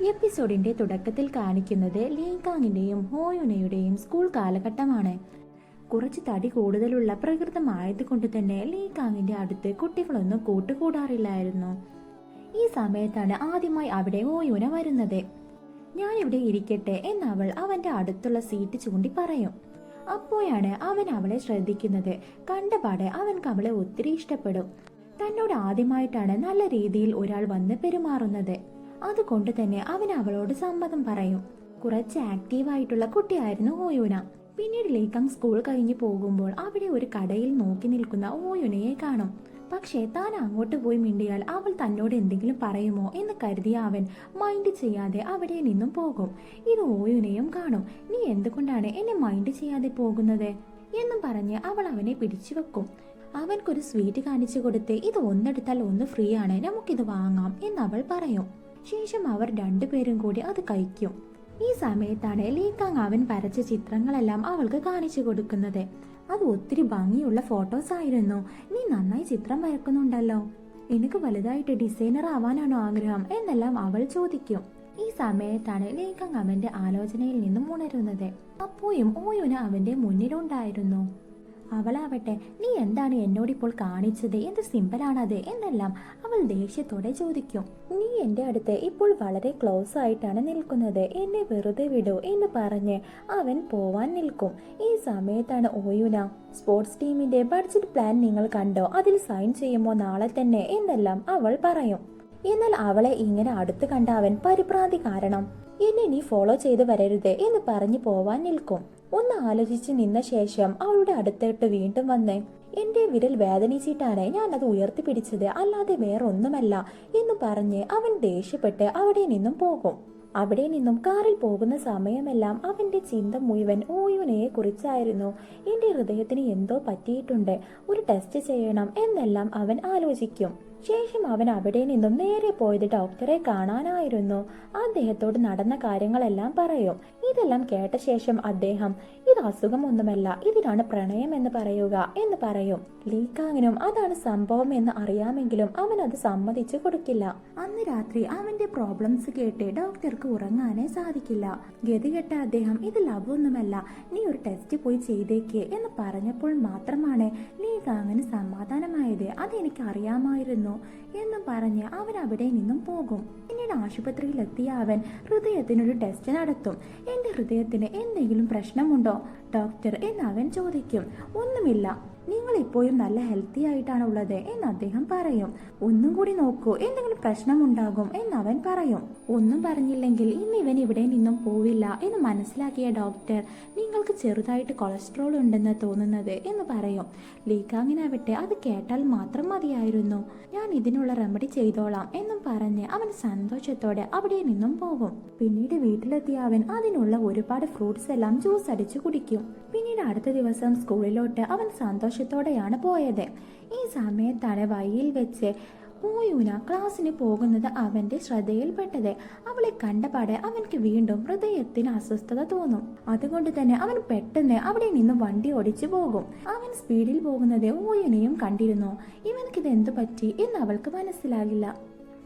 എപ്പിസോഡിന്റെ തുടക്കത്തിൽ കാണിക്കുന്നത് ലീകാങ്ങിന്റെയും ഹോയുനയുടെയും സ്കൂൾ കാലഘട്ടമാണ്. കുറച്ച് തടി കൂടുതലുള്ള പ്രകൃതമായതുകൊണ്ട് തന്നെ ലീകാങ്ങിന്റെ അടുത്ത് കുട്ടികളൊന്നും കൂട്ടുകൂടാറില്ലായിരുന്നു. ഈ സമയത്താണ് ആദ്യമായി അവിടെ ഹോയുന വരുന്നത്. ഞാനിവിടെ ഇരിക്കട്ടെ എന്നവൾ അവന്റെ അടുത്തുള്ള സീറ്റ് ചൂണ്ടി പറയും. അപ്പോഴാണ് അവൻ അവളെ ശ്രദ്ധിക്കുന്നത്. കണ്ടപാടെ അവൻക്ക് അവളെ ഒത്തിരി ഇഷ്ടപ്പെടും. തന്നോട് ആദ്യമായിട്ടാണ് നല്ല രീതിയിൽ ഒരാൾ വന്ന് പെരുമാറുന്നത്. അതുകൊണ്ട് തന്നെ അവൻ അവളോട് സമ്മതം പറയും. കുറച്ച് ആക്റ്റീവായിട്ടുള്ള കുട്ടിയായിരുന്നു ഓയുന. പിന്നീട് ലീക്കം സ്കൂൾ കഴിഞ്ഞ് പോകുമ്പോൾ അവിടെ ഒരു കടയിൽ നോക്കി നിൽക്കുന്ന ഓയുനയെ കാണും. പക്ഷേ താൻ അങ്ങോട്ട് പോയി മിണ്ടിയാൽ അവൾ തന്നോട് എന്തെങ്കിലും പറയുമോ എന്ന് കരുതിയ അവൻ മൈൻഡ് ചെയ്യാതെ അവിടെ നിന്നും പോകും. ഇത് ഓയുനയും കാണും. നീ എന്തുകൊണ്ടാണ് എന്നെ മൈൻഡ് ചെയ്യാതെ പോകുന്നത്? എന്നും പറഞ്ഞ് അവൾ അവനെ പിടിച്ചു വെക്കും. അവൻക്കൊരു സ്വീറ്റ് കാണിച്ചു കൊടുത്ത്. ഇത് ഒന്നെടുത്താൽ ഒന്ന് ഫ്രീ ആണ്. നമുക്കിത് വാങ്ങാം എന്ന് അവൾ പറയും. ശേഷം അവർ രണ്ടുപേരും കൂടി അത് കഴിക്കും. ഈ സമയത്താണ് ലീക്കാങ് അവൻ വരച്ച ചിത്രങ്ങളെല്ലാം അവൾക്ക് കാണിച്ചു കൊടുക്കുന്നത്. അത് ഒത്തിരി ഭംഗിയുള്ള ഫോട്ടോസ് ആയിരുന്നു. നീ നന്നായി ചിത്രം വരക്കുന്നുണ്ടല്ലോ. എനിക്ക് വലുതായിട്ട് ഡിസൈനർ ആവാനാണോ ആഗ്രഹം? എന്നെല്ലാം അവൾ ചോദിക്കും. ഈ സമയത്താണ് ലീകാങ് അവന്റെ ആലോചനയിൽ നിന്നും ഉണരുന്നത്. അപ്പോയും ഓയുന അവന്റെ മുന്നിലുണ്ടായിരുന്നു. അവളാവട്ടെ നീ എന്താണ് എന്നോട് ഇപ്പോൾ കാണിച്ചത്? എന്ത് സിമ്പിളാണത്? എന്നെല്ലാം അവൾ ദേഷ്യത്തോടെ ചോദിക്കും. നീ എന്റെ അടുത്ത് ഇപ്പോൾ വളരെ ക്ലോസ് ആയിട്ടാണ് നിൽക്കുന്നത്. എന്നെ വെറുതെ വിടൂ എന്ന് പറഞ്ഞ് അവൻ പോവാൻ നിൽക്കും. ഈ സമയത്താണ് ഓയുന സ്പോർട്സ് ടീമിന്റെ ബഡ്ജറ്റ് പ്ലാൻ നിങ്ങൾ കണ്ടോ? അതിൽ സൈൻ ചെയ്യുമോ നാളെ തന്നെ? എന്നെല്ലാം അവൾ പറയും. എന്നാൽ അവളെ ഇങ്ങനെ അടുത്ത് കണ്ട അവൻ പരിഭ്രാന്തി കാരണം എന്നെ നീ ഫോളോ ചെയ്ത് വരരുത് എന്ന് പറഞ്ഞു പോവാൻ നിൽക്കും. ഒന്ന് ആലോചിച്ച് നിന്ന ശേഷം അവളുടെ അടുത്തിട്ട് വീണ്ടും വന്ന് എന്റെ വിരൽ വേദനിച്ചിട്ടാണ് ഞാൻ അത് ഉയർത്തിപ്പിടിച്ചത്. അല്ലാതെ വേറൊന്നുമല്ല എന്ന് പറഞ്ഞ് അവൻ ദേഷ്യപ്പെട്ട് അവിടെ നിന്നും പോകും. അവിടെ നിന്നും കാറിൽ പോകുന്ന സമയമെല്ലാം അവന്റെ ചിന്ത മുഴുവൻ ഓയുനയെ കുറിച്ചായിരുന്നു. എന്റെ ഹൃദയത്തിന് എന്തോ പറ്റിയിട്ടുണ്ട്. ഒരു ടെസ്റ്റ് ചെയ്യണം എന്നെല്ലാം അവൻ ആലോചിക്കും. ശേഷം അവൻ അവിടെ നിന്നും നേരെ പോയത് ഡോക്ടറെ കാണാനായിരുന്നു. അദ്ദേഹത്തോട് നടന്ന കാര്യങ്ങളെല്ലാം പറയും. ഇതെല്ലാം കേട്ട ശേഷം അദ്ദേഹം ഇത് അസുഖമൊന്നുമല്ല ഇതിനാണ് പ്രണയം എന്ന് പറയുക എന്ന് പറയും. ലീക്കാങ്ങിനും അതാണ് സംഭവം എന്ന് അറിയാമെങ്കിലും അവൻ അത് സമ്മതിച്ചു കൊടുക്കില്ല. അന്ന് രാത്രി അവന്റെ പ്രോബ്ലംസ് കേട്ട് ഡോക്ടർക്ക് ഉറങ്ങാനേ സാധിക്കില്ല. ഗതികെട്ട അദ്ദേഹം ഇത് ലവ് ഒന്നുമല്ല നീ ഒരു ടെസ്റ്റ് പോയി ചെയ്തേക്ക് എന്ന് പറഞ്ഞപ്പോൾ മാത്രമാണ് ലീകാങ്ങിന് സമാധാനമായത്. അതെനിക്ക് അറിയാമായിരുന്നു എന്ന് പറഞ്ഞ് അവൻ അവിടെ നിന്നും പോകും. പിന്നീട് ആശുപത്രിയിലെത്തിയ അവൻ ഹൃദയത്തിനൊരു ടെസ്റ്റ് നടത്തും. എന്റെ ഹൃദയത്തിന് എന്തെങ്കിലും പ്രശ്നമുണ്ടോ? ഡോക്ടർ എന്ന് അവൻ ചോദിക്കും. ഒന്നുമില്ല. നിങ്ങൾ ഇപ്പോഴും നല്ല ഹെൽത്തി ആയിട്ടാണ് ഉള്ളത് എന്ന് അദ്ദേഹം പറയും. ഒന്നും കൂടി നോക്കൂ എന്തെങ്കിലും പ്രശ്നമുണ്ടാകും എന്ന് അവൻ പറയും. ഒന്നും പറഞ്ഞില്ലെങ്കിൽ ഇന്ന് ഇവൻ ഇവിടെ നിന്നും പോവില്ല എന്ന് മനസ്സിലാക്കിയ ഡോക്ടർ നിങ്ങൾക്ക് ചെറുതായിട്ട് കൊളസ്ട്രോൾ ഉണ്ടെന്ന് തോന്നുന്നത് എന്ന് പറയും. ലീക്കാങ്ങിനാവട്ടെ അത് കേട്ടാൽ മാത്രം മതിയായിരുന്നു. ഞാൻ ഇതിനുള്ള റെമഡി ചെയ്തോളാം എന്നും പറഞ്ഞ് അവൻ സന്തോഷത്തോടെ അവിടെ നിന്നും പോകും. പിന്നീട് വീട്ടിലെത്തിയ അവൻ അതിനുള്ള ഒരുപാട് ഫ്രൂട്ട്സ് എല്ലാം ജ്യൂസ് അടിച്ചു കുടിക്കും. പിന്നീട് അടുത്ത ദിവസം സ്കൂളിലോട്ട് അവൻ സന്തോഷത്തോടെയാണ് പോയത്. ഈ സമയത്താണ് വഴിയിൽ വെച്ച് ഓയൂന ക്ലാസ്സിന് പോകുന്നത് അവന്റെ ശ്രദ്ധയിൽപ്പെട്ടത്. അവളെ കണ്ടപാടെ അവൻക്ക് വീണ്ടും ഹൃദയത്തിന് അസ്വസ്ഥത തോന്നും. അതുകൊണ്ട് തന്നെ അവൻ പെട്ടെന്ന് അവിടെ നിന്ന് വണ്ടി ഓടിച്ചു പോകും. അവൻ സ്പീഡിൽ പോകുന്നത് ഓയുനെയും കണ്ടിരുന്നു. ഇവൻക്കിത് എന്തു പറ്റി? എന്ന് അവൾക്ക് മനസ്സിലാകില്ല.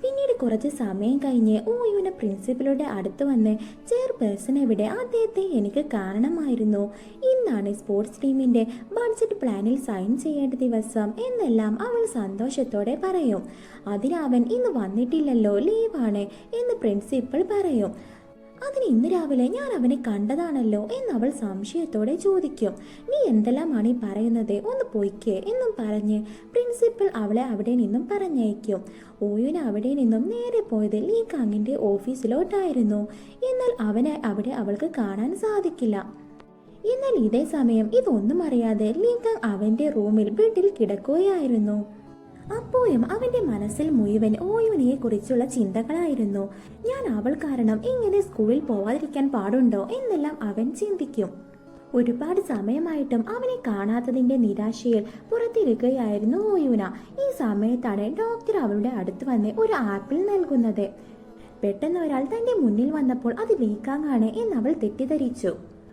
പിന്നീട് കുറച്ച് സമയം കഴിഞ്ഞ് ഇവനെ പ്രിൻസിപ്പലുടെ അടുത്ത് വന്ന് ചെയർപേഴ്സൺ എവിടെ അദ്ദേഹത്തെ എനിക്ക് കാരണമായിരുന്നു ഇന്നാണ് സ്പോർട്സ് ടീമിന്റെ ബഡ്ജറ്റ് പ്ലാനിൽ സൈൻ ചെയ്യേണ്ട ദിവസം എന്നെല്ലാം അവൾ സന്തോഷത്തോടെ പറയും. അതിലവൻ ഇന്ന് വന്നിട്ടില്ലല്ലോ ലീവാണ് എന്ന് പ്രിൻസിപ്പൾ പറയും. അതിന് ഇന്ന് രാവിലെ ഞാൻ അവനെ കണ്ടതാണല്ലോ എന്ന് അവൾ സംശയത്തോടെ ചോദിക്കും. നീ എന്തെല്ലാമാണ് ഈ പറയുന്നത്? ഒന്ന് പോയിക്കേ എന്നും പറഞ്ഞ് പ്രിൻസിപ്പൽ അവളെ അവിടെ നിന്നും പറഞ്ഞയക്കും. ഓയുന് അവിടെ നിന്നും നേരെ പോയത് ലീ കാങ്ങിന്റെ ഓഫീസിലോട്ടായിരുന്നു. എന്നാൽ അവനെ അവിടെ അവൾക്ക് കാണാൻ സാധിക്കില്ല. എന്നാൽ ഇതേ സമയം ഇതൊന്നും അറിയാതെ ലീ കാങ് അവന്റെ റൂമിൽ ബെഡിൽ കിടക്കുകയായിരുന്നു. അപ്പോഴും അവന്റെ മനസ്സിൽ മുഴുവൻ ഓയുവിനെ കുറിച്ചുള്ള ചിന്തകളായിരുന്നു. ഞാൻ അവൾ കാരണം ഇങ്ങനെ സ്കൂളിൽ പോവാതിരിക്കാൻ പാടുണ്ടോ എന്നെല്ലാം അവൻ ചിന്തിക്കും. ഒരുപാട് സമയമായിട്ടും അവനെ കാണാത്തതിന്റെ നിരാശയിൽ പുറത്തിരിക്കുകയായിരുന്നു ഓയുന. ഈ സമയത്താണ് ഡോക്ടർ അവളുടെ അടുത്ത് വന്ന് ഒരു ആപ്പിൾ നൽകുന്നത്. പെട്ടെന്ന് ഒരാൾ തന്റെ മുന്നിൽ വന്നപ്പോൾ അത് വീക്കാങ്ങാണ് എന്ന് അവൾ തെറ്റിദ്ധരിച്ചു.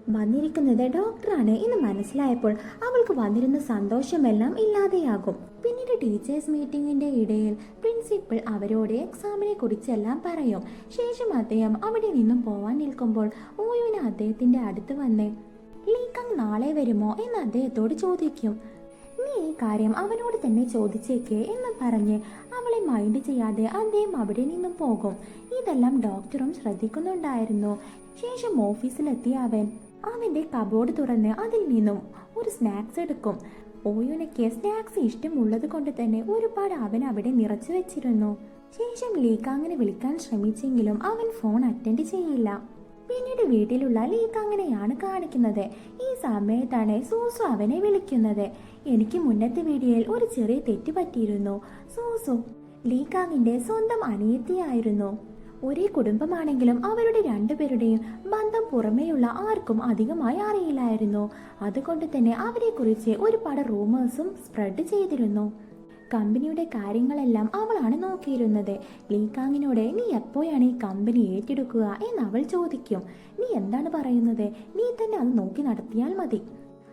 വന്നിരിക്കുന്നത് ഡോക്ടറാണ് എന്ന് മനസ്സിലായപ്പോൾ അവൾക്ക് വന്നിരുന്ന സന്തോഷമെല്ലാം ഇല്ലാതെയാകും. പിന്നീട് ടീച്ചേഴ്സ് മീറ്റിംഗിന്റെ ഇടയിൽ പ്രിൻസിപ്പൾ അവരോട് എക്സാമിനെ കുറിച്ചെല്ലാം പറയും. ശേഷം അദ്ദേഹം അവിടെ നിന്നും പോവാൻ നിൽക്കുമ്പോൾ ഓയുവിന് അദ്ദേഹത്തിന്റെ അടുത്ത് വന്ന് ലീക്കങ് നാളെ വരുമോ? എന്ന് അദ്ദേഹത്തോട് ചോദിക്കും. നീ ഈ കാര്യം അവനോട് തന്നെ ചോദിച്ചേക്കേ എന്ന് പറഞ്ഞ് അവളെ മൈൻഡ് ചെയ്യാതെ അദ്ദേഹം അവിടെ നിന്നും പോകും. ഇതെല്ലാം ഡോക്ടറും ശ്രദ്ധിക്കുന്നുണ്ടായിരുന്നു. ശേഷം ഓഫീസിലെത്തിയ അവൻ അവന്റെ കബോർഡ് തുറന്ന് അതിൽ നിന്നും ഒരു സ്നാക്സ് എടുക്കും. ഓയുനയ്ക്ക് സ്നാക്സ് ഇഷ്ടമുള്ളത് കൊണ്ട് തന്നെ ഒരുപാട് അവൻ അവിടെ നിറച്ചു വെച്ചിരുന്നു. ശേഷം ലീക്കാങ്ങിനെ വിളിക്കാൻ ശ്രമിച്ചെങ്കിലും അവൻ ഫോൺ അറ്റൻഡ് ചെയ്യില്ല. പിന്നീട് വീട്ടിലുള്ള ലീക്കാങ്ങിനെയാണ് കാണിക്കുന്നത്. ഈ സമയത്താണ് സൂസു അവനെ വിളിക്കുന്നത്. എനിക്ക് മുന്നത്തെ വീഡിയോയിൽ ഒരു ചെറിയ തെറ്റ് പറ്റിയിരുന്നു. സൂസു ലീക്കാങ്ങിന്റെ സ്വന്തം അനിയത്തിയായിരുന്നു. ഒരേ കുടുംബമാണെങ്കിലും അവരുടെ രണ്ടുപേരുടെയും ബന്ധം പുറമേയുള്ള ആർക്കും അധികമായി അറിയില്ലായിരുന്നു. അതുകൊണ്ട് തന്നെ അവരെക്കുറിച്ച് ഒരുപാട് റൂമേഴ്സും സ്പ്രെഡ് ചെയ്തിരുന്നു. കമ്പനിയുടെ കാര്യങ്ങളെല്ലാം അവളാണ് നോക്കിയിരുന്നത്. ലീകാങ്ങിനോട് നീ എപ്പോഴാണ് ഈ കമ്പനി ഏറ്റെടുക്കുക? എന്ന് അവൾ ചോദിക്കും. നീ എന്താണ് പറയുന്നത്? നീ തന്നെ അത് നോക്കി നടത്തിയാൽ മതി.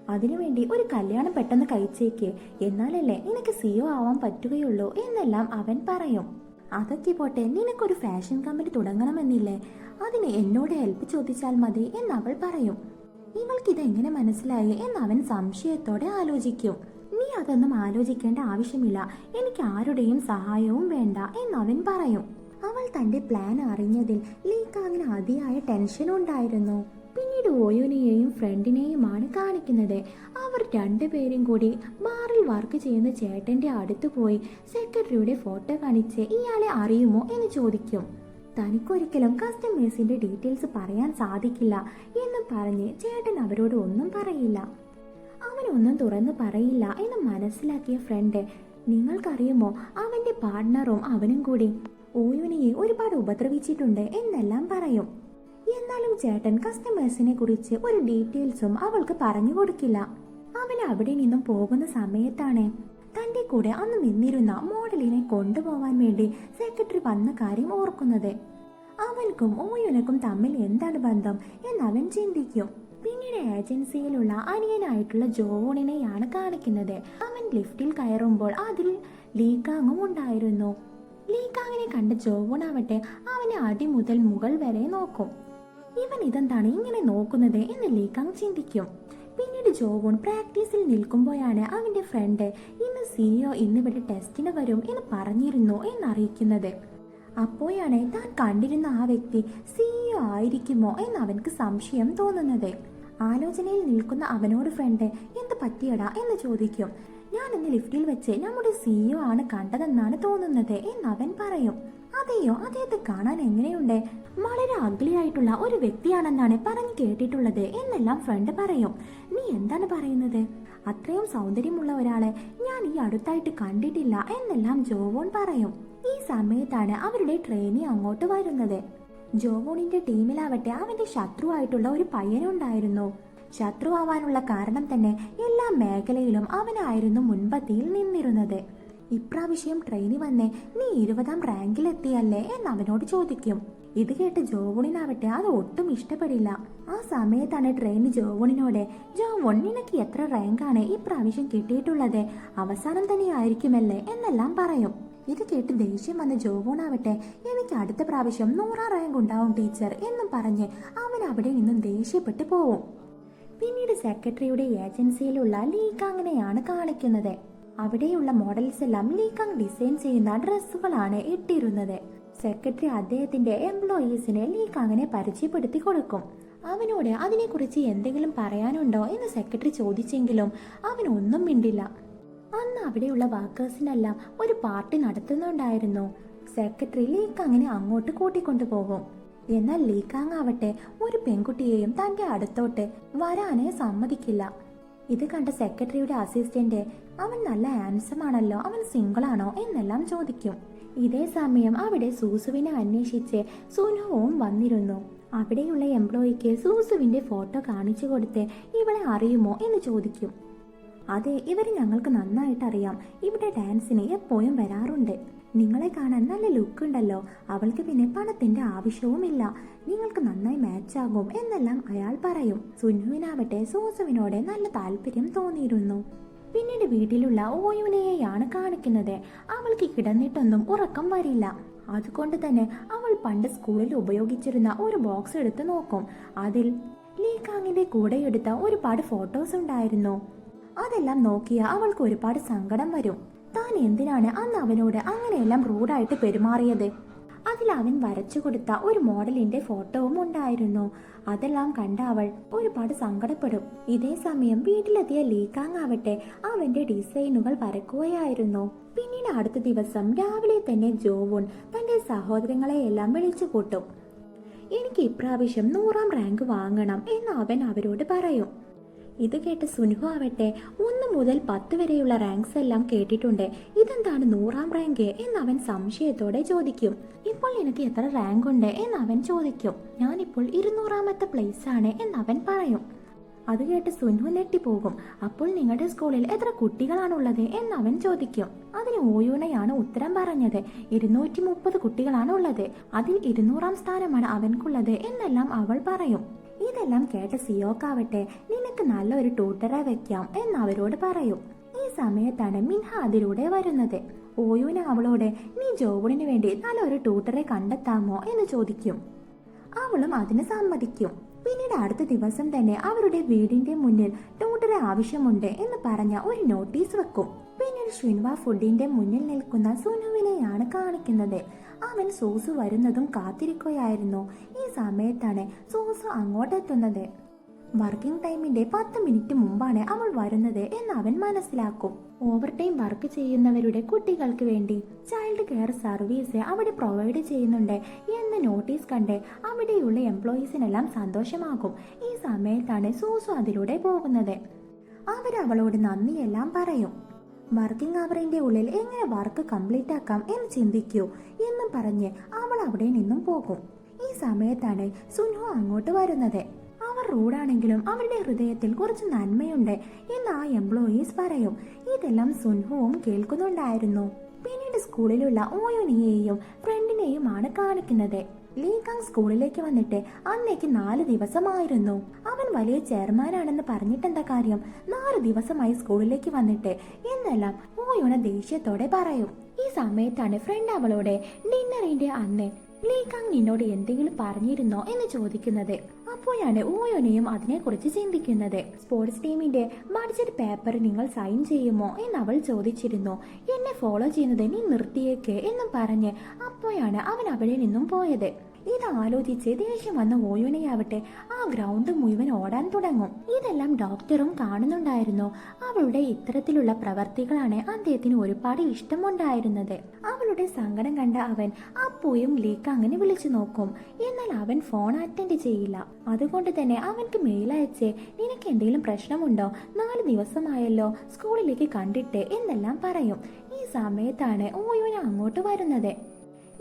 അതിനുവേണ്ടി ഒരു കല്യാണം പെട്ടെന്ന് കഴിച്ചേക്ക്. എന്നാലല്ലേ നിനക്ക് സിഒ ആവാൻ പറ്റുകയുള്ളൂ എന്നെല്ലാം അവൻ പറയും. അതൊക്കെ പോട്ടെ നിനക്കൊരു ഫാഷൻ കമ്പനി തുടങ്ങണമെന്നില്ലേ? അതിന് എന്നോട് ഹെൽപ്പ് ചോദിച്ചാൽ മതി എന്ന് അവൾ പറയും. ഇവൾക്ക് എങ്ങനെ മനസ്സിലായി അവൻ സംശയത്തോടെ ആലോചിക്കും. നീ അതൊന്നും ആലോചിക്കേണ്ട ആവശ്യമില്ല. എനിക്ക് ആരുടെയും സഹായവും വേണ്ട എന്ന് അവൻ പറയും. അവൾ തന്റെ പ്ലാൻ അറിഞ്ഞതിൽ ലീക്കാങ്ങിന് അതിയായ ടെൻഷൻ ഉണ്ടായിരുന്നു. പിന്നീട് ഓയോനെയും ഫ്രണ്ടിനെയുമാണ് കാണിക്കുന്നത്. അവർ രണ്ടുപേരും കൂടി ബാറിൽ വർക്ക് ചെയ്യുന്ന ചേട്ടന്റെ അടുത്ത് പോയി സെക്രട്ടറിയുടെ ഫോട്ടോ കാണിച്ച് ഇയാളെ അറിയുമോ എന്ന് ചോദിക്കും. തനിക്കൊരിക്കലും കസ്റ്റമേഴ്സിന്റെ ഡീറ്റെയിൽസ് പറയാൻ സാധിക്കില്ല എന്ന് പറഞ്ഞ് ചേട്ടൻ അവരോട് ഒന്നും പറയില്ല. അവനൊന്നും തുറന്ന് പറയില്ല എന്ന് മനസ്സിലാക്കിയ ഫ്രണ്ട് നിങ്ങൾക്കറിയുമോ അവന്റെ പാർട്ട്ണറും അവനും കൂടി ഓയുവിനെ ഒരുപാട് ഉപദ്രവിച്ചിട്ടുണ്ട് എന്നെല്ലാം പറയും. എന്നാലും ചേട്ടൻ കസ്റ്റമേഴ്സിനെ കുറിച്ച് ഒരു ഡീറ്റെയിൽസും അവൾക്ക് പറഞ്ഞു കൊടുക്കില്ല. അവൻ അവിടെ നിന്നും പോകുന്ന സമയത്താണ് തന്റെ കൂടെ അന്ന് നിന്നിരുന്ന മോഡലിനെ കൊണ്ടുപോവാൻ വേണ്ടി സെക്രട്ടറി വന്ന കാര്യം ഓർക്കുന്നത്. അവൻക്കും ഓയുനക്കും തമ്മിൽ എന്താണ് ബന്ധം എന്ന് അവൻ ചിന്തിക്കും. പിന്നീട് ഏജൻസിയിലുള്ള അനിയനായിട്ടുള്ള ജോണിനെയാണ് കാണിക്കുന്നത്. അവൻ ലിഫ്റ്റിൽ കയറുമ്പോൾ അതിൽ ലീക്കാങ്ങും ഉണ്ടായിരുന്നു. ലീക്കാങ്ങിനെ കണ്ട ജോണാവട്ടെ അവനെ അടി മുതൽ മുകൾ വരെ നോക്കും. ഇവൻ ഇതെന്താണ് ഇങ്ങനെ നോക്കുന്നത് എന്ന് ലീക്കാങ് ചിന്തിക്കും. പിന്നീട് ജോവോൺ പ്രാക്ടീസിൽ നിൽക്കുമ്പോഴാണ് അവന്റെ ഫ്രണ്ട് ഇന്ന് സിഇഒ ഇന്നിവിടെ ടെസ്റ്റിന് വരും എന്ന് പറഞ്ഞിരുന്നു എന്നറിയിക്കുന്നത്. അപ്പോഴാണ് താൻ കണ്ടിരുന്ന ആ വ്യക്തി സിഇഒ ആയിരിക്കുമോ എന്ന് അവൻക്ക് സംശയം തോന്നുന്നത്. ആലോചനയിൽ നിൽക്കുന്ന അവനോട് ഫ്രണ്ട് എന്ത് പറ്റിയടാ? എന്ന് ചോദിക്കും. ഞാൻ ഇന്ന് ലിഫ്റ്റിൽ വെച്ച് നമ്മുടെ സിഇഒ ആണ് കണ്ടതെന്നാണ് തോന്നുന്നത് എന്ന് അവൻ പറയും. അതെയോ? അദ്ദേഹത്തെ കാണാൻ എങ്ങനെയുണ്ട്? വളരെ അഗ്ലി ആയിട്ടുള്ള ഒരു വ്യക്തിയാണെന്നാണ് പറഞ്ഞു കേട്ടിട്ടുള്ളത് എന്നെല്ലാം ഫ്രണ്ട് പറയും. നീ എന്താണ് പറയുന്നത്? അത്രയും സൗന്ദര്യമുള്ള ഒരാളെ ഞാൻ ഈ അടുത്തായിട്ട് കണ്ടിട്ടില്ല എന്നെല്ലാം ജോവോൺ പറയും. ഈ സമയത്താണ് അവരുടെ ട്രെയിനി അങ്ങോട്ട് വരുന്നത്. ജോവോണിന്റെ ടീമിലാവട്ടെ അവന്റെ ശത്രുവായിട്ടുള്ള ഒരു പയ്യനുണ്ടായിരുന്നു ശത്രുവാവാനുള്ള കാരണം തന്നെ എല്ലാ മേഖലയിലും അവനായിരുന്നു മുൻപത്തിയിൽ നിന്നിരുന്നത്. ഇപ്രാവശ്യം ട്രെയിനിൽ വന്നേ നീ ഇരുപതാം റാങ്കിലെത്തിയല്ലേ എന്ന് അവനോട് ചോദിക്കും. ഇത് കേട്ട് ജോവണിനാവട്ടെ അത് ഒട്ടും ഇഷ്ടപ്പെടില്ല. ആ സമയത്താണ് ട്രെയിൻ ജോവണിനോട് ജോവൺ നിനക്ക് എത്ര റാങ്കാണ് ഇപ്രാവശ്യം കിട്ടിയിട്ടുള്ളത്? അവസാനം തന്നെ ആയിരിക്കുമല്ലേ എന്നെല്ലാം പറയും. ഇത് കേട്ട് ദേഷ്യം വന്ന ജോവോണാവട്ടെ എനിക്ക് അടുത്ത പ്രാവശ്യം നൂറാം റാങ്ക് ഉണ്ടാവും ടീച്ചർ എന്നും പറഞ്ഞ് അവൻ അവിടെ നിന്നും ദേഷ്യപ്പെട്ട് പോവും. പിന്നീട് സെക്രട്ടറിയുടെ ഏജൻസിയിലുള്ള ലീക്കാങ്ങിനെയാണ് കാണിക്കുന്നത്. അവിടെയുള്ള മോഡൽസ് എല്ലാം ലീക്കാങ് ഡിസൈൻ ചെയ്യുന്ന ഡ്രസ്സുകളാണ് ഇട്ടിരുന്നത്. സെക്രട്ടറി അദ്ദേഹത്തിന്റെ എംപ്ലോയീസിനെ ലീകാങ്ങിനെ പരിചയപ്പെടുത്തി കൊടുക്കും. അവനോട് അതിനെക്കുറിച്ച് എന്തെങ്കിലും പറയാനുണ്ടോ എന്ന് സെക്രട്ടറി ചോദിച്ചെങ്കിലും അവൻ ഒന്നും മിണ്ടില്ല. അന്ന് അവിടെയുള്ള വർക്കേഴ്സിനെല്ലാം ഒരു പാർട്ടി നടത്തുന്നുണ്ടായിരുന്നു. സെക്രട്ടറി ലീക്കാങ്ങിനെ അങ്ങോട്ട് കൂട്ടിക്കൊണ്ടുപോകും എന്നാൽ ലീക്കാങ് ആവട്ടെ ഒരു പെൺകുട്ടിയെയും തന്റെ അടുത്തോട്ട് വരാനേ സമ്മതിക്കില്ല. ഇത് കണ്ട സെക്രട്ടറിയുടെ അസിസ്റ്റന്റ് അവൻ നല്ല ഹാൻസം ആണല്ലോ അവൻ സിംഗിൾ ആണോ? എന്നെല്ലാം ചോദിക്കും. ഇതേ സമയം അവിടെ സൂസുവിനെ അന്വേഷിച്ച് സുനുവും വന്നിരുന്നു. അവിടെയുള്ള എംപ്ലോയിക്ക് സൂസുവിന്റെ ഫോട്ടോ കാണിച്ചു കൊടുത്ത് ഇവളെ അറിയുമോ? എന്ന് ചോദിക്കും. അതെ ഇവരെ ഞങ്ങൾക്ക് നന്നായിട്ട് അറിയാം ഇവിടെ ഡാൻസിന് എപ്പോഴും വരാറുണ്ട്. നിങ്ങളെ കാണാൻ നല്ല ലുക്ക് ഉണ്ടല്ലോ അവൾക്ക് പിന്നെ പണത്തിന്റെ ആവശ്യവുമില്ല. നിങ്ങൾക്ക് നന്നായി മാച്ച് ആകും എന്നെല്ലാം അയാൾ പറയും. സുനുവിനാവട്ടെ സോസുവിനോട് നല്ല താല്പര്യം തോന്നിയിരുന്നു. പിന്നീട് വീട്ടിലുള്ള ഓയുനയെയാണ് കാണിക്കുന്നത്. അവൾക്ക് കിടന്നിട്ടൊന്നും ഉറക്കം വരില്ല. അതുകൊണ്ട് തന്നെ അവൾ പണ്ട് സ്കൂളിൽ ഉപയോഗിച്ചിരുന്ന ഒരു ബോക്സ് എടുത്ത് നോക്കും. അതിൽ ലീകാങ്ങിന്റെ കൂടെ എടുത്ത ഒരുപാട് ഫോട്ടോസ് ഉണ്ടായിരുന്നു. അതെല്ലാം നോക്കിയ അവൾക്ക് ഒരുപാട് സങ്കടം വരും. താൻ എന്തിനാണ് അന്ന് അവനോട് അങ്ങനെയെല്ലാം റൂഡായിട്ട് പെരുമാറിയത്? അതിൽ അവൻ വരച്ചു കൊടുത്ത ഒരു മോഡലിന്റെ ഫോട്ടോവും ഉണ്ടായിരുന്നു. അതെല്ലാം കണ്ട അവൾ ഒരുപാട് സങ്കടപ്പെടും. ഇതേ സമയം വീട്ടിലെത്തിയ ലീക്കാങ് ആവട്ടെ അവന്റെ ഡിസൈനുകൾ വരക്കുകയായിരുന്നു. പിന്നീട് അടുത്ത ദിവസം രാവിലെ തന്നെ ജോവുൺ തന്റെ സഹോദരങ്ങളെ എല്ലാം വിളിച്ചു കൂട്ടും. എനിക്ക് ഇപ്രാവശ്യം നൂറാം റാങ്ക് വാങ്ങണം എന്ന് അവൻ അവരോട് പറയും. ഇത് കേട്ട് സുനുഹ ആവട്ടെ ഒന്ന് മുതൽ പത്ത് വരെയുള്ള റാങ്ക്സ് എല്ലാം കേട്ടിട്ടുണ്ട്. ഇതെന്താണ് നൂറാം റാങ്ക് എന്ന് അവൻ സംശയത്തോടെ ചോദിക്കും. ഇപ്പോൾ എനിക്ക് എത്ര റാങ്ക് ഉണ്ട് എന്ന് അവൻ ചോദിക്കും. ഞാനിപ്പോൾ ഇരുന്നൂറാമത്തെ പ്ലേസ് ആണ് എന്ന് അവൻ പറയും. അത് കേട്ട് സുനു ഞെട്ടിപ്പോകും. അപ്പോൾ നിങ്ങളുടെ സ്കൂളിൽ എത്ര കുട്ടികളാണുള്ളത് എന്ന് അവൻ ചോദിക്കും. അതിന് ഓയൂണയാണ് ഉത്തരം പറഞ്ഞത്. ഇരുന്നൂറ്റി മുപ്പത് കുട്ടികളാണുള്ളത്. അതിൽ ഇരുന്നൂറാം സ്ഥാനമാണ് അവൻക്കുള്ളത് എന്നെല്ലാം അവൾ പറയും. ഇതെല്ലാം കേട്ട സിയോക്കാവട്ടെ നിനക്ക് നല്ലൊരു ട്യൂട്ടറെ വെക്കാം എന്ന് അവരോട് പറയും. ഈ സമയത്താണ് മിൻഹ അതിലൂടെ വരുന്നത്. ഓയൂന അവളോട് നീ ജോബിന് വേണ്ടി നല്ലൊരു ട്യൂട്ടറെ കണ്ടെത്താമോ? എന്ന് ചോദിക്കും. അവളും അതിന് സമ്മതിക്കും. പിന്നീട് അടുത്ത ദിവസം തന്നെ അവരുടെ വീടിന്റെ മുന്നിൽ ട്യൂട്ടറെ ആവശ്യമുണ്ട് എന്ന് പറഞ്ഞ ഒരു നോട്ടീസ് വെക്കും. പിന്നീട് ശ്രീനിവാ ഫുഡിന്റെ മുന്നിൽ നിൽക്കുന്ന സുനുവിനെയാണ് കാണിക്കുന്നത്. അവൻ സൂസു വരുന്നതും കാത്തിരിക്കുകയായിരുന്നു. ഈ സമയത്താണ് സൂസു അങ്ങോട്ടെത്തുന്നത്. വർക്കിംഗ് ടൈമിന്റെ പത്ത് മിനിറ്റ് മുമ്പാണ് അവൾ വരുന്നത് എന്ന് അവൻ മനസ്സിലാക്കും. ഓവർ ടൈം വർക്ക് ചെയ്യുന്നവരുടെ കുട്ടികൾക്ക് വേണ്ടി ചൈൽഡ് കെയർ സർവീസ് അവിടെ പ്രൊവൈഡ് ചെയ്യുന്നുണ്ട് എന്ന് നോട്ടീസ് കണ്ട് അവിടെയുള്ള എംപ്ലോയീസിനെല്ലാം സന്തോഷമാകും. ഈ സമയത്താണ് സൂസു അതിലൂടെ പോകുന്നത്. അവരവളോട് നന്ദിയെല്ലാം പറയും. വർക്കിംഗ് അവറിന്റെ ഉള്ളിൽ എങ്ങനെ വർക്ക് കംപ്ലീറ്റ് ആക്കാം എന്ന് ചിന്തിക്കൂ എന്നും പറഞ്ഞ് അവൾ അവിടെ നിന്നും പോകും. ഈ സമയത്താണ് സുൻഹു അങ്ങോട്ട് വരുന്നത്. അവർ റൂഡാണെങ്കിലും അവരുടെ ഹൃദയത്തിൽ കുറച്ച് നന്മയുണ്ട് എന്ന് ആ എംപ്ലോയീസ് പറയും. ഇതെല്ലാം സുൻഹുവും കേൾക്കുന്നുണ്ടായിരുന്നു. പിന്നീട് സ്കൂളിലുള്ള ഓയോനിയെയും ഫ്രണ്ടിനെയുമാണ് കാണിക്കുന്നത്. ലീകാങ് സ്കൂളിലേക്ക് വന്നിട്ട് അന്നേക്ക് നാല് ദിവസമായിരുന്നു. അവൻ വലിയ ചെയർമാനാണെന്ന് പറഞ്ഞിട്ടെന്താ കാര്യം? നാല് ദിവസമായി സ്കൂളിലേക്ക് വന്നിട്ട്. എന്നെല്ലാം ഓയോണ ദേഷ്യത്തോടെ പറയും. ഈ സമയത്താണ് ഫ്രണ്ട് അവളോട് ഡിന്നറിന്റെ അന്ന് ലീകാങ് നിന്നോട് എന്തെങ്കിലും പറഞ്ഞിരുന്നോ? എന്ന് ചോദിക്കുന്നത്. അപ്പോഴാണ് ഓയോനെയും അതിനെക്കുറിച്ച് ചിന്തിക്കുന്നത്. സ്പോർട്സ് ടീമിന്റെ ബഡ്ജറ്റ് പേപ്പർ നിങ്ങൾ സൈൻ ചെയ്യുമോ എന്ന് അവൾ ചോദിച്ചിരുന്നു. എന്നെ ഫോളോ ചെയ്യുന്നത് നീ നിർത്തിയേക്ക് എന്നും പറഞ്ഞ് അപ്പോഴാണ് അവൻ അവിടെ നിന്നും പോയത്. ഇത് ആലോചിച്ച് ദേഷ്യം വന്ന ഓയുനയാവട്ടെ ആ ഗ്രൗണ്ട് മുഴുവൻ ഓടാൻ തുടങ്ങും. ഇതെല്ലാം ഡോക്ടറും കാണുന്നുണ്ടായിരുന്നു. അവളുടെ ഇത്തരത്തിലുള്ള പ്രവർത്തികളാണ് അദ്ദേഹത്തിന് ഒരുപാട് ഇഷ്ടമുണ്ടായിരുന്നത്. അവളുടെ സങ്കടം കണ്ട അവൻ അപ്പോയും ലീക്ക് അങ്ങനെ വിളിച്ചു നോക്കും. എന്നാൽ അവൻ ഫോൺ അറ്റൻഡ് ചെയ്യില്ല. അതുകൊണ്ട് തന്നെ അവൻക്ക് മെയിൽ അയച്ച് നിനക്ക് എന്തെങ്കിലും പ്രശ്നമുണ്ടോ? നാല് ദിവസമായല്ലോ സ്കൂളിലേക്ക് കണ്ടിട്ട് എന്നെല്ലാം പറയും. ഈ സമയത്താണ് ഓയോന അങ്ങോട്ട് വരുന്നത്.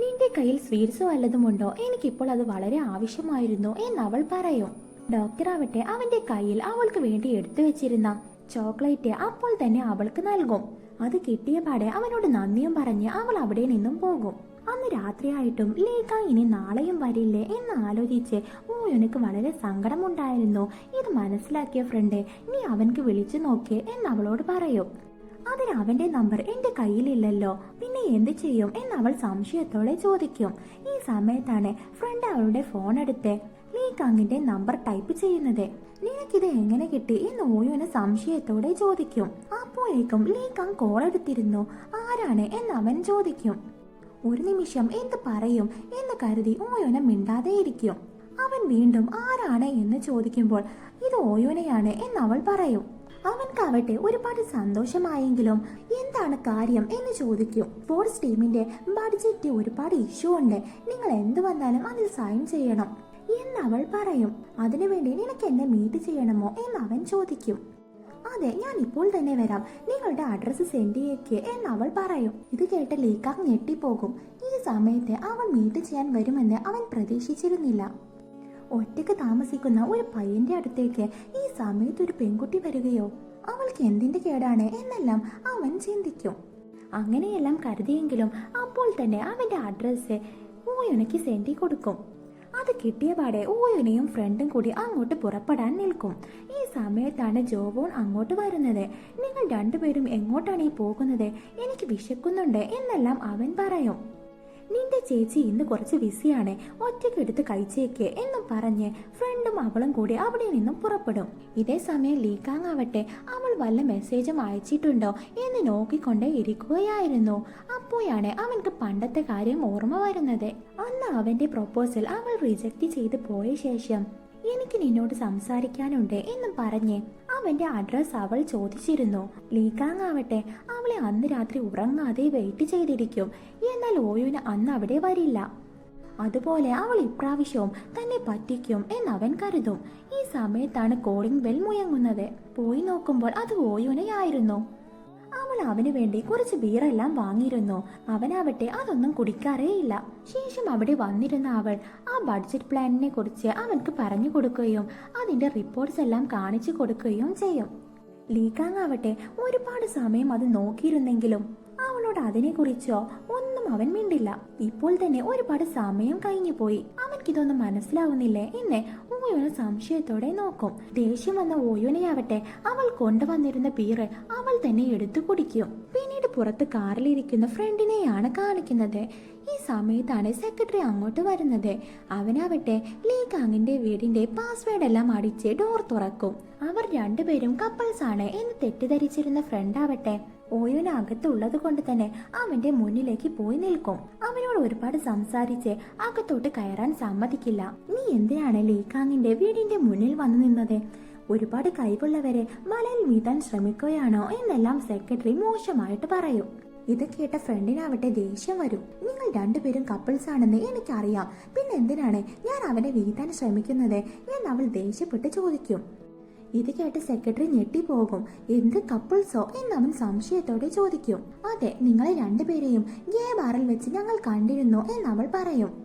നിന്റെ കയ്യിൽ സ്വീറ്റ്സ് വല്ലതുമുണ്ടോ എനിക്കിപ്പോൾ അത് വളരെ ആവശ്യമായിരുന്നു എന്ന് അവൾ പറയും. ഡോക്ടർ ആവട്ടെ അവന്റെ കയ്യിൽ അവൾക്ക് വേണ്ടി എടുത്തു വെച്ചിരുന്ന ചോക്ലേറ്റ് അപ്പോൾ തന്നെ അവൾക്ക് നൽകും. അത് കിട്ടിയ പാടെ അവനോട് നന്ദിയും പറഞ്ഞ് അവൾ അവിടെ നിന്നും പോകും. അന്ന് രാത്രിയായിട്ടും ലേഖ ഇനി നാളെയും വരില്ലേ എന്ന് ആലോചിച്ച് ഓയോനക്ക് വളരെ സങ്കടമുണ്ടായിരുന്നു. ഇത് മനസ്സിലാക്കിയ ഫ്രണ്ട് നീ അവൻക്ക് വിളിച്ചു നോക്കിയേ എന്ന് അവളോട് പറയും. അതിന് അവന്റെ നമ്പർ എന്റെ കയ്യിലില്ലല്ലോ. പിന്നെ എന്ത് ചെയ്യും എന്ന് അവൾ സംശയത്തോടെ ചോദിക്കും. ഈ സമയത്താണ് ഫ്രണ്ട് അവളുടെ ഫോൺ എടുത്ത്. ലീകാങ്ങിന്റെ നമ്പർ ടൈപ്പ് ചെയ്യുന്നത്. നിനക്കിത് എങ്ങനെ കിട്ടി എന്ന് ഓയോന് സംശയത്തോടെ ചോദിക്കും. അപ്പോഴേക്കും ലീകാങ് കോൾ എടുത്തിരുന്നു. ആരാണ് എന്ന് അവൻ ചോദിക്കും. ഒരു നിമിഷം എന്ത് പറയും എന്ന് കരുതി ഓയോന മിണ്ടാതെയിരിക്കും അവൻ വീണ്ടും ആരാണ് എന്ന് ചോദിക്കുമ്പോൾ ഇത് ഓയോനയാണ് അവൾ പറയും. അവൻക്കാവട്ടെ ഒരുപാട് സന്തോഷമായെങ്കിലും എന്താണ് കാര്യം എന്ന് ചോദിക്കും. സ്പോർട്സ് ടീമിന്റെ ബഡ്ജറ്റ് ഒരുപാട് ഇഷ്യൂ ഉണ്ട്. നിങ്ങൾ എന്ത് വന്നാലും അതിൽ സൈൻ ചെയ്യണം എന്ന് അവൾ പറയും. അതിനുവേണ്ടി നിനക്ക് എന്നെ മീറ്റ് ചെയ്യണമോ എന്ന് അവൻ ചോദിക്കും. അതെ ഞാൻ ഇപ്പോൾ തന്നെ വരാം. നിങ്ങളുടെ അഡ്രസ്സ് സെൻഡ് ചെയ്യേക്ക് എന്ന് അവൾ പറയും. ഇത് കേട്ട് ലീക്കാക്ക് ഞെട്ടിപ്പോകും. ഈ സമയത്ത് അവൾ മീറ്റ് ചെയ്യാൻ വരുമെന്ന് അവൻ പ്രതീക്ഷിച്ചിരുന്നില്ല. ഒറ്റയ്ക്ക് താമസിക്കുന്ന ഒരു പയ്യന്റെ അടുത്തേക്ക് ഈ സമയത്ത് ഒരു പെൺകുട്ടി വരികയോ അവൾക്ക് എന്തിന്റെ കേടാണ് എന്നെല്ലാം അവൻ ചിന്തിക്കും. അങ്ങനെയെല്ലാം കരുതിയെങ്കിലും അപ്പോൾ തന്നെ അവന്റെ അഡ്രസ്സ് ഓയുണയ്ക്ക് സെൻഡ് കൊടുക്കും. അത് അത് കിട്ടിയ പാടെ ഓയുനെയും ഫ്രണ്ടും കൂടി അങ്ങോട്ട് പുറപ്പെടാൻ നിൽക്കും. ഈ സമയത്താണ് ജോവോൺ അങ്ങോട്ട് വരുന്നത്. നിങ്ങൾ രണ്ടുപേരും എങ്ങോട്ടാണ് ഈ പോകുന്നത്? എനിക്ക് വിശക്കുന്നുണ്ട് എന്നെല്ലാം അവൻ പറയും. നിന്റെ ചേച്ചി ഇന്ന് കുറച്ച് ബിസിയാണ്. ഒറ്റയ്ക്ക് എടുത്ത് കഴിച്ചേക്ക് എന്നും പറഞ്ഞ് ഫ്രണ്ടും അവളും കൂടി അവിടെ നിന്നും പുറപ്പെടും. ഇതേ സമയം ലീക്കാങ് ആവട്ടെ അവൾ വല്ല മെസ്സേജും അയച്ചിട്ടുണ്ടോ? എന്ന് നോക്കിക്കൊണ്ടേ ഇരിക്കുകയായിരുന്നു. അപ്പോഴാണ് അവൻക്ക് പണ്ടത്തെ കാര്യം ഓർമ്മ വരുന്നത്. അന്ന് അവന്റെ പ്രൊപ്പോസൽ അവൾ റിജക്റ്റ് ചെയ്ത് പോയ ശേഷം എനിക്ക് നിന്നോട് സംസാരിക്കാനുണ്ട് എന്നും പറഞ്ഞ് അവന്റെ അഡ്രസ് അവൾ ചോദിച്ചിരുന്നു. ലീകാങ് ആവട്ടെ അവളെ അന്ന് രാത്രി ഉറങ്ങാതെ വെയിറ്റ് ചെയ്തിരിക്കും. എന്നാൽ ഓയുന് അന്ന് അവിടെ വരില്ല. അതുപോലെ അവൾ ഇപ്രാവശ്യവും തന്നെ പറ്റിക്കും എന്നവൻ കരുതും. ഈ സമയത്താണ് കോളിംഗ് ബെൽ മുയങ്ങുന്നത് പോയി നോക്കുമ്പോൾ അത് ഓയുനയായിരുന്നു അവൾ അവന് വേണ്ടി കുറച്ച് ബീറെല്ലാം വാങ്ങിയിരുന്നു. അവനാവട്ടെ അതൊന്നും കുടിക്കാറേയില്ല. ശേഷം അവിടെ വന്നിരുന്ന അവൾ ആ ബഡ്ജറ്റ് പ്ലാനിനെ കുറിച്ച് അവൻക്ക് പറഞ്ഞു കൊടുക്കുകയും അതിന്റെ റിപ്പോർട്ട്സ് എല്ലാം കാണിച്ചു കൊടുക്കുകയും ചെയ്യും. ലീക്കാങ് ആവട്ടെ ഒരുപാട് സമയം അത് നോക്കിയിരുന്നെങ്കിലും അവളോട് അതിനെക്കുറിച്ചോ ഒന്നും അവൻ മിണ്ടില്ല. ഇപ്പോൾ തന്നെ ഒരുപാട് സമയം കഴിഞ്ഞു പോയി. അവൻക്കിതൊന്നും മനസ്സിലാവുന്നില്ലേ എന്നെ ഓയോന സംശയത്തോടെ നോക്കും. ദേഷ്യം വന്ന ഓയോനയാവട്ടെ അവൾ കൊണ്ടുവന്നിരുന്ന ബീറ് അവൾ തന്നെ എടുത്തു കുടിക്കും. പിന്നീട് പുറത്ത് കാറിലിരിക്കുന്ന ഫ്രണ്ടിനെയാണ് കാണിക്കുന്നത്. ഈ സമയത്താണ് സെക്രട്ടറി അങ്ങോട്ട് വരുന്നത്. അവനാവട്ടെ ലീകാങ്ങിന്റെ വീടിന്റെ പാസ്വേഡ് എല്ലാം അടിച്ച് ഡോർ തുറക്കും. അവർ രണ്ടുപേരും കപ്പിൾസ് ആണ് എന്ന് തെറ്റിദ്ധരിച്ചിരുന്ന ഫ്രണ്ട് ആവട്ടെ. അകത്തുള്ളത് കൊണ്ട് തന്നെ അവന്റെ മുന്നിലേക്ക് പോയി നിൽക്കും. അവനോട് ഒരുപാട് സംസാരിച്ച് അകത്തോട്ട് കയറാൻ സമ്മതിക്കില്ല. നീ എന്തിനാണ് ലീകാങ്ങിന്റെ വീടിന്റെ മുന്നിൽ വന്നു നിന്നത്? ഒരുപാട് കഴിവുള്ളവരെ മലയിൽ വീതാൻ ശ്രമിക്കുകയാണോ? എന്നെല്ലാം സെക്രട്ടറി മോശമായിട്ട് പറയും. ഇത് കേട്ട ഫ്രണ്ടിനാവട്ടെ ദേഷ്യം വരും. നിങ്ങൾ രണ്ടുപേരും കപ്പിൾസ് ആണെന്ന് എനിക്കറിയാം. പിന്നെ എന്തിനാണ് ഞാൻ അവനെ വീഴ്ത്താൻ ശ്രമിക്കുന്നത് എന്ന് അവൾ ദേഷ്യപ്പെട്ട് ചോദിക്കും. ഇത് കേട്ട് സെക്രട്ടറി ഞെട്ടിപ്പോകും. എന്ത് കപ്പിൾസോ എന്ന് എന്നവൻ സംശയത്തോടെ ചോദിക്കും. അതെ നിങ്ങളെ രണ്ടുപേരെയും ഗേ ബാറിൽ വെച്ച് ഞങ്ങൾ കണ്ടിരുന്നു എന്ന് അവൾ പറയും.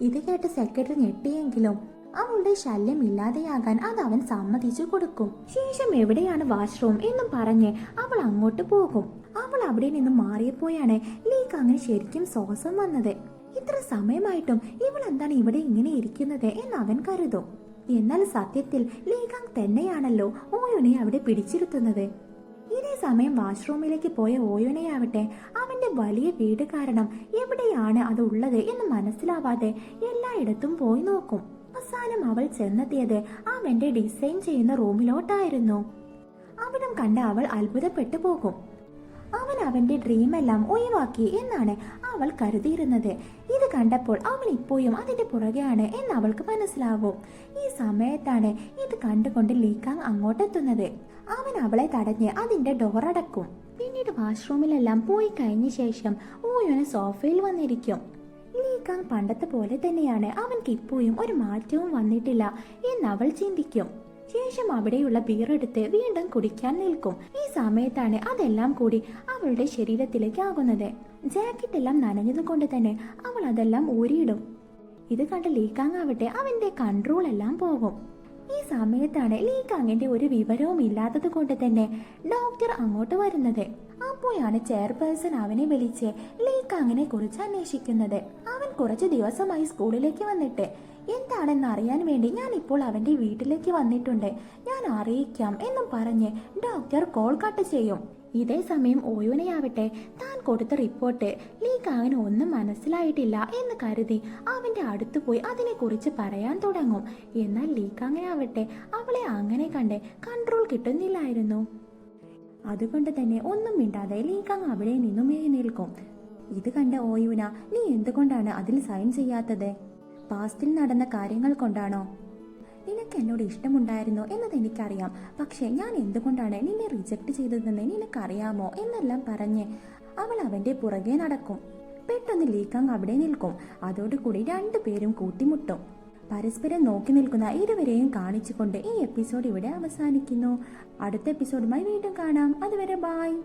ഇത് കേട്ട് സെക്രട്ടറി ഞെട്ടിയെങ്കിലും അവളുടെ ശല്യം ഇല്ലാതെയാകാൻ അത് അവൻ സമ്മതിച്ചു കൊടുക്കും. ശേഷം എവിടെയാണ് വാഷ്റൂം എന്നും പറഞ്ഞ് അവൾ അങ്ങോട്ട് പോകും. അവൾ അവിടെ നിന്ന് മാറിയപ്പോഴാണ് ലീക്ക് അങ്ങനെ ശരിക്കും ശ്വാസം വന്നത്. ഇത്ര സമയമായിട്ടും ഇവൾ എന്താണ് ഇവിടെ ഇങ്ങനെ ഇരിക്കുന്നത് എന്ന് അവൻ കരുതും? എന്നാൽ സത്യത്തിൽ ലീകാങ് തന്നെയാണല്ലോ ഓയോനെ അവിടെ പിടിച്ചിരുത്തുന്നത്. ഇതേ സമയം വാഷ്റൂമിലേക്ക് പോയ ഓയോനെയാവട്ടെ അവന്റെ വലിയ വീട് കാരണം എവിടെയാണ് അത് ഉള്ളത് എന്ന് മനസ്സിലാവാതെ എല്ലായിടത്തും പോയി നോക്കും. അവസാനം അവൾ ചെന്നെത്തിയത് അവന്റെ ഡിസൈൻ ചെയ്യുന്ന റൂമിലോട്ടായിരുന്നു. അവിടം കണ്ട അവൾ അത്ഭുതപ്പെട്ടു പോകും. അവൻ അവന്റെ ഡ്രീമെല്ലാം ഒഴിവാക്കി എന്നാണ് അവൾ കരുതിയിരുന്നത്. ഇത് കണ്ടപ്പോൾ അവൻ ഇപ്പോഴും അതിന്റെ പുറകെയാണ് എന്ന് അവൾക്ക് മനസ്സിലാവും. ഈ സമയത്താണ് ഇത് കണ്ടുകൊണ്ട് ലീക്കാങ് അങ്ങോട്ടെത്തുന്നത്. അവൻ അവളെ തടഞ്ഞ് അതിന്റെ ഡോറടക്കും പിന്നീട് വാഷ്റൂമിലെല്ലാം പോയി കഴിഞ്ഞ ശേഷം ഓയോന് സോഫയിൽ വന്നിരിക്കും. ലീക്കാങ് പണ്ടത്തെ പോലെ തന്നെയാണ്. അവൻക്ക് ഇപ്പോഴും ഒരു മാറ്റവും വന്നിട്ടില്ല എന്നവൾ അവൾ ചിന്തിക്കും. ശേഷം അവിടെയുള്ള ബീർ എടുത്ത് വീണ്ടും കുടിക്കാൻ നിൽക്കും. ഈ സമയത്താണ് അതെല്ലാം കൂടി അവളുടെ ശരീരത്തിലേക്ക് ആകുന്നത്. ജാക്കറ്റ് എല്ലാം നനഞ്ഞതുകൊണ്ട് തന്നെ അവൾ അതെല്ലാം ഊരിയിടും. ഇത് കണ്ട് ലീക്കാങ് ആവട്ടെ അവന്റെ കൺട്രോൾ എല്ലാം പോകും. ഈ സമയത്താണ് ലീക്കാങ്ങിന്റെ ഒരു വിവരവും ഇല്ലാത്തത് കൊണ്ട് തന്നെ ഡോക്ടർ അങ്ങോട്ട് വരുന്നത്. അപ്പോഴാണ് ചെയർപേഴ്സൺ അവനെ വിളിച്ച് ലീക്കാങ്ങിനെ കുറിച്ച് അന്വേഷിക്കുന്നത്. അവൻ കുറച്ചു ദിവസമായി സ്കൂളിലേക്ക് വന്നിട്ട് എന്താണെന്ന് അറിയാൻ വേണ്ടി ഞാൻ ഇപ്പോൾ അവന്റെ വീട്ടിലേക്ക് വന്നിട്ടുണ്ട്. ഞാൻ അറിയിക്കാം എന്നും പറഞ്ഞ് ഡോക്ടർ കോൾ കട്ട് ചെയ്യും. ഇതേ സമയം ഓയോനയാവട്ടെ താൻ കൊടുത്ത റിപ്പോർട്ട് ലീക്ക് അവന് ഒന്നും മനസ്സിലായിട്ടില്ല എന്ന് കരുതി അവന്റെ അടുത്ത് പോയി അതിനെക്കുറിച്ച് പറയാൻ തുടങ്ങും. എന്നാൽ ലീക്ക് അങ്ങനെ ആവട്ടെ അവളെ അങ്ങനെ കണ്ട് കൺട്രോൾ കിട്ടുന്നില്ലായിരുന്നു. അതുകൊണ്ട് തന്നെ ഒന്നും മിണ്ടാതെ ലീക്കാങ് അവിടെ നിന്നും എഴുന്നേൽക്കും ഇത് കണ്ട ഓയുന നീ എന്തുകൊണ്ടാണ് അതിൽ സൈൻ ചെയ്യാത്തത്? പാസ്റ്റിൽ നടന്ന കാര്യങ്ങൾ കൊണ്ടാണോ? നിനക്ക് എന്നോട് ഇഷ്ടമുണ്ടായിരുന്നു എന്നത് എനിക്കറിയാം. പക്ഷേ ഞാൻ എന്തുകൊണ്ടാണ് നിന്നെ റിജക്ട് ചെയ്തതെന്ന് നിനക്കറിയാമോ എന്നെല്ലാം പറഞ്ഞ് അവൾ അവന്റെ പുറകെ നടക്കും. പെട്ടെന്ന് ലീക്കാങ് അവിടെ നിൽക്കും. അതോടുകൂടി രണ്ടുപേരും കൂട്ടിമുട്ടും. പരസ്പരം നോക്കി നിൽക്കുന്ന ഇരുവരെയും കാണിച്ചുകൊണ്ട് ഈ എപ്പിസോഡ് ഇവിടെ അവസാനിക്കുന്നു. അടുത്ത എപ്പിസോഡുമായി വീണ്ടും കാണാം. അതുവരെ ബായ്